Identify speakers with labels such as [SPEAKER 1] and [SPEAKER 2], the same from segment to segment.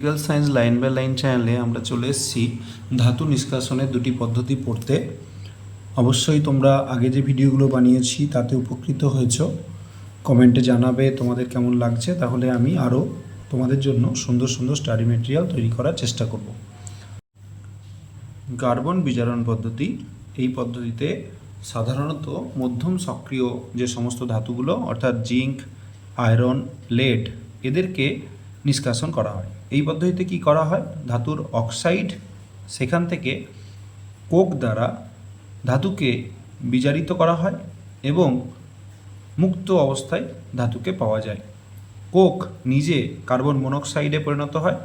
[SPEAKER 1] Physical science line by line চ্যানেলে আমরা চলে এসেছি। ধাতু নিষ্কাশনের দুটি পদ্ধতি পড়তে। অবশ্যই তোমরা আগে যে ভিডিওগুলো বানিয়েছি তাতে উপকৃত হয়েছো। কমেন্টে জানাবে তোমাদের কেমন লাগছে। তাহলে আমি আরও তোমাদের জন্য সুন্দর সুন্দর স্টাডি মেটেরিয়াল তৈরি করার চেষ্টা করব। কার্বন বিজারণ পদ্ধতি। এই পদ্ধতিতে সাধারণত মধ্যম সক্রিয় যে সমস্ত ধাতুগুলো, অর্থাৎ জিঙ্ক, আয়রন, লেড, এদেরকে নিষ্কাশন করা হয়। এই পদ্ধতিতে কি করা হয়? ধাতুর অক্সাইড সেখান থেকে কোক দ্বারা ধাতুকে বিজারিত করা হয় এবং মুক্ত অবস্থায় ধাতুকে পাওয়া যায়। কোক নিজে কার্বন মনোক্সাইডে পরিণত হয়।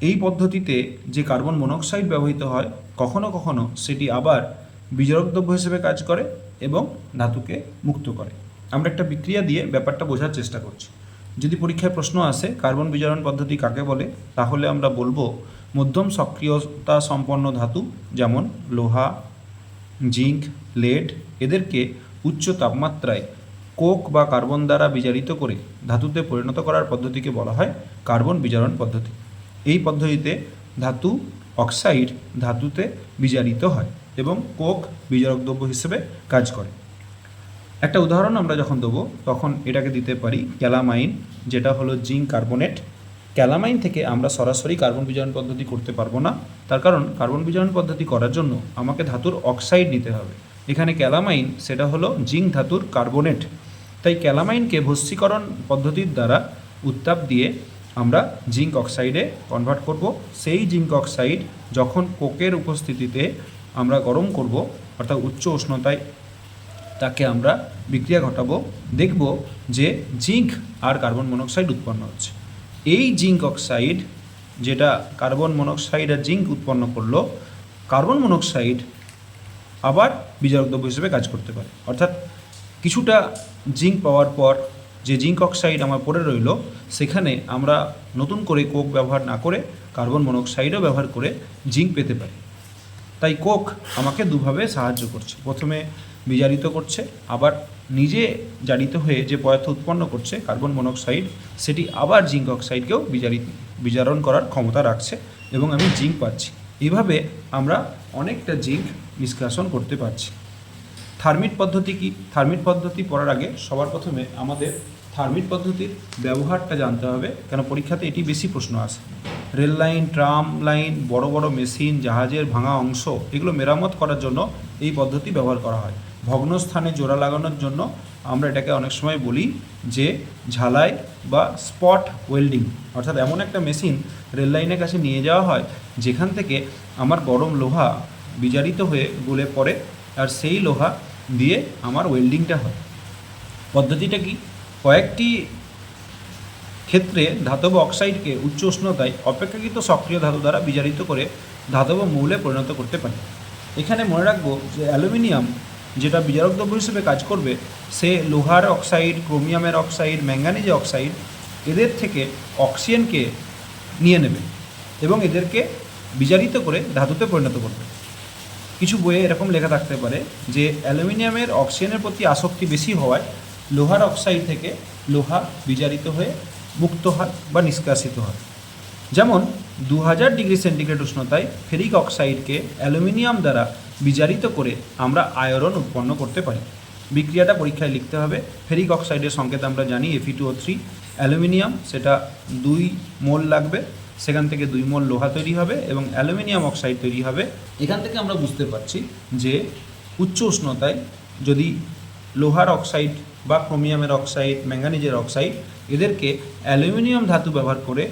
[SPEAKER 1] এই পদ্ধতিতে যে কার্বন মনোক্সাইড ব্যবহৃত হয়, কখনো কখনো সেটি আবার বিজারক দ্রব্য হিসেবে কাজ করে এবং ধাতুকে মুক্ত করে। আমরা একটা বিক্রিয়া দিয়ে ব্যাপারটা বোঝার চেষ্টা করছি। যদি পরীক্ষায় প্রশ্ন আসে, কার্বন বিজারণ পদ্ধতি কাকে বলে? তাহলে আমরা বলব মধ্যম সক্রিয়তা সম্পন্ন ধাতু, যেমন লোহা, জিঙ্ক, লেড, এদেরকে উচ্চ তাপমাত্রায় কোক বা কার্বন দ্বারা বিজারিত করে ধাতুতে পরিণত করার পদ্ধতিকে বলা হয় কার্বন বিজারণ পদ্ধতি। এই পদ্ধতিতে ধাতু অক্সাইড ধাতুতে বিজারিত হয় এবং কোক বিজারক দ্রব্য হিসেবে কাজ করে। একটা উদাহরণ আমরা যখন দেবো, তখন এটাকে দিতে পারি ক্যালামাইন, যেটা হলো জিঙ্ক কার্বনেট। ক্যালামাইন থেকে আমরা সরাসরি কার্বন বিজারণ পদ্ধতি করতে পারব না। তার কারণ, কার্বন বিজারণ পদ্ধতি করার জন্য আমাকে ধাতুর অক্সাইড নিতে হবে। এখানে ক্যালামাইন, সেটা হলো জিঙ্ক ধাতুর কার্বনেট। তাই ক্যালামাইনকে ভস্মীকরণ পদ্ধতির দ্বারা উত্তাপ দিয়ে আমরা জিঙ্ক অক্সাইডে কনভার্ট করব। সেই জিঙ্ক অক্সাইড যখন কোকের উপস্থিতিতে আমরা গরম করব, অর্থাৎ উচ্চ উষ্ণতায় তাকে আমরা বিক্রিয়া ঘটাবো, দেখব যে জিঙ্ক আর কার্বন মনোক্সাইড উৎপন্ন হচ্ছে। এই জিঙ্ক অক্সাইড, যেটা কার্বন মনোক্সাইড আর জিঙ্ক উৎপন্ন করল, কার্বন মনোক্সাইড আবার বিজারক দ্রব্য হিসেবে কাজ করতে পারে। অর্থাৎ কিছুটা জিঙ্ক পাওয়ার পর যে জিঙ্ক অক্সাইড আমার পড়ে রইল, সেখানে আমরা নতুন করে কোক ব্যবহার না করে কার্বন মনোক্সাইডও ব্যবহার করে জিঙ্ক পেতে পারি। তাই কোক আমাকে দুভাবে সাহায্য করছে। প্রথমে বিজারিত করছে, আবার নিজে জারিত হয়ে যে পদার্থ উৎপন্ন করছে, কার্বন মনোক্সাইড, সেটি আবার জিঙ্ক অক্সাইডকেও বিজারিত বিজারণ করার ক্ষমতা রাখছে এবং আমি জিঙ্ক পাচ্ছি। এভাবে আমরা অনেকটা জিঙ্ক নিষ্কাশন করতে পারছি। থার্মিট পদ্ধতি কি? থার্মিট পদ্ধতি পড়ার আগে সবার প্রথমে আমাদের থার্মিট পদ্ধতির ব্যবহারটা জানতে হবে, কেন পরীক্ষাতে এটি বেশি প্রশ্ন আসে। রেল লাইন, ট্রাম লাইন, বড় বড় মেশিন, জাহাজের ভাঙা অংশ, এগুলো মেরামত করার জন্য এই পদ্ধতি ব্যবহার করা হয়। ভগ্ন স্থানে জোড়া লাগানোর জন্য আমরা এটাকে অনেক সময় বলি যে ঝালাই বা স্পট ওয়েল্ডিং। অর্থাৎ এমন একটা মেশিন রেল লাইনের কাছে নিয়ে যাওয়া হয়, যেখান থেকে আমার গরম লোহা বিজারিত হয়ে গলে পড়ে আর সেই লোহা দিয়ে আমার ওয়েল্ডিংটা হয়। পদ্ধতিটা কি? কয়েকটি ক্ষেত্রে ধাতব অক্সাইডকে উচ্চ উষ্ণতায় অপেক্ষাকৃত সক্রিয় ধাতু দ্বারা বিজারিত করে ধাতব মৌলে পরিণত করতে পারি। এখানে মনে রাখব যে অ্যালুমিনিয়াম যেটা বিজারক দ্রব্য হিসেবে কাজ করবে, সে লোহার অক্সাইড, ক্রোমিয়ামের অক্সাইড, ম্যাঙ্গানিজ অক্সাইড, এদের থেকে অক্সিজেনকে নিয়ে নেবে এবং এদেরকে বিজারিত করে ধাতুতে পরিণত করবে। কিছু বইয়ে এরকম লেখা থাকতে পারে যে, অ্যালুমিনিয়ামের অক্সিজেনের প্রতি আসক্তি বেশি হওয়ায় লোহার অক্সাইড থেকে লোহা বিজারিত হয়ে মুক্ত হয় বা নিষ্কাশিত হয়। যেমন দু হাজার ডিগ্রি সেন্টিগ্রেড উষ্ণতায় ফেরিক অক্সাইডকে অ্যালুমিনিয়াম দ্বারা বিজারিত করে আমরা আয়রন উৎপন্ন করতে পারি। বিক্রিয়াটা পরীক্ষায় লিখতে হবে। ফেরিক অক্সাইডের সংকেত আমরা জানি এফি টু ও থ্রি অ্যালুমিনিয়াম, সেটা দুই মোল লাগবে। সেখান থেকে দুই মোল লোহা তৈরি হবে এবং অ্যালুমিনিয়াম অক্সাইড তৈরি হবে। এখান থেকে আমরা বুঝতে পারছি যে উচ্চ উষ্ণতায় যদি লোহার অক্সাইড বা ক্রোমিয়ামের অক্সাইড ম্যাঙ্গানিজের অক্সাইড এদেরকে অ্যালুমিনিয়াম ধাতু ব্যবহার করে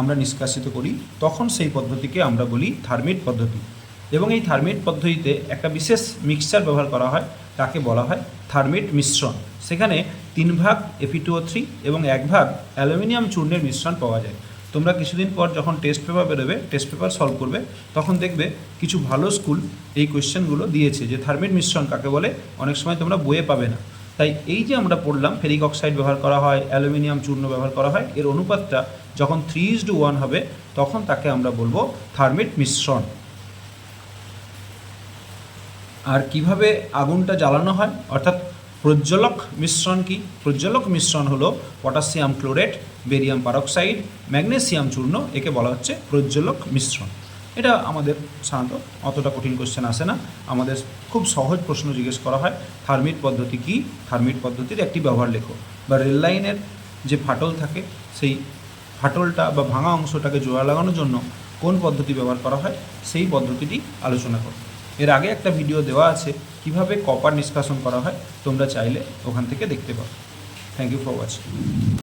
[SPEAKER 1] আমরা নিষ্কাশিত করি, তখন সেই পদ্ধতিকে আমরা বলি থার্মিট পদ্ধতি। এবং এই থার্মিট পদ্ধতিতে একটা বিশেষ মিক্সচার ব্যবহার করা হয়, তাকে বলা হয় থার্মিট মিশ্রণ। সেখানে তিন ভাগ এফি টু ও থ্রি এবং এক ভাগ অ্যালুমিনিয়াম চূর্ণের মিশ্রণ পাওয়া যায়। তোমরা কিছুদিন পর যখন টেস্ট পেপার বেরোবে টেস্ট পেপার সলভ করবে, তখন দেখবে কিছু ভালো স্কুল এই কোয়েশ্চেনগুলো দিয়েছে যে থার্মিট মিশ্রণ কাকে বলে? অনেক সময় তোমরা বইয়ে পাবে না। তাই এই যে আমরা পড়লাম, ফেরিক অক্সাইড ব্যবহার করা হয়, অ্যালুমিনিয়াম চূর্ণ ব্যবহার করা হয়, এর অনুপাতটা যখন থ্রি ইজ টু ওয়ান হবে, তখন তাকে আমরা বলব থার্মিট মিশ্রণ। আর কীভাবে আগুনটা জ্বালানো হয়? অর্থাৎ প্রজ্বলক মিশ্রণ কি? প্রজ্বলক মিশ্রণ হলো potassium chlorate, barium peroxide, magnesium চূর্ণ, একে বলা হচ্ছে প্রজ্বলক মিশ্রণ। এটা আমাদের সাধারণত অতটা কঠিন কোশ্চেন আসে না। আমাদের খুব সহজ প্রশ্ন জিজ্ঞেস করা হয়, থার্মিট পদ্ধতি কি? থার্মিট পদ্ধতির একটি ব্যবহার লেখো। বা রেল লাইনের যে ফাটল থাকে, সেই ফাটলটা বা ভাঙা অংশটাকে জোড়া লাগানোর জন্য কোন পদ্ধতি ব্যবহার করা হয়? সেই পদ্ধতিটি আলোচনা করো। এর আগে একটা ভিডিও দেওয়া আছে, কীভাবে কপার নিষ্কাশন করা হয়, তোমরা চাইলে ওখান থেকে দেখতে পাও থ্যাংক ইউ ফর ওয়াচিং